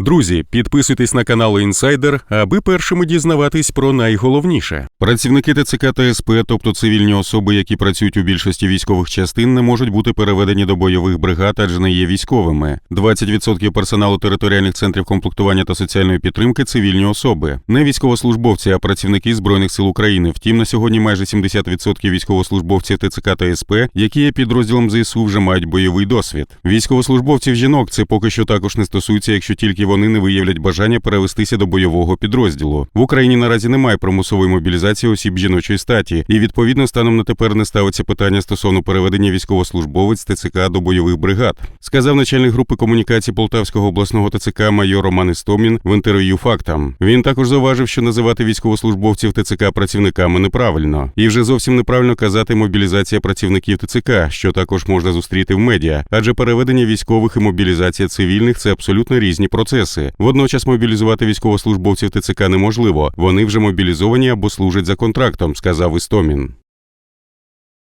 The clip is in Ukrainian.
Друзі, підписуйтесь на канал Інсайдер, аби першими дізнаватись про найголовніше. Працівники ТЦК та СП, тобто цивільні особи, які працюють у більшості військових частин, не можуть бути переведені до бойових бригад, адже не є військовими. 20% персоналу територіальних центрів комплектування та соціальної підтримки цивільні особи, не військовослужбовці, а працівники збройних сил України. Втім, на сьогодні майже 70% військовослужбовців ТЦК та СП, які є підрозділом ЗСУ, вже мають бойовий досвід. Військовослужбовців жінок це поки що також не стосується, якщо тільки вони не виявлять бажання перевестися до бойового підрозділу. В Україні наразі немає примусової мобілізації осіб жіночої статі, і відповідно станом на тепер не ставиться питання стосовно переведення військовослужбовець ТЦК до бойових бригад. Сказав начальник групи комунікації Полтавського обласного ТЦК майор Роман Істомін в інтерв'ю фактам. Він також зауважив, що називати військовослужбовців ТЦК працівниками неправильно, і вже зовсім неправильно казати мобілізація працівників ТЦК, що також можна зустріти в медіа, адже переведення військових і мобілізація цивільних це абсолютно різні процеси. Водночас мобілізувати військовослужбовців ТЦК неможливо. Вони вже мобілізовані або служать за контрактом, сказав Істомін.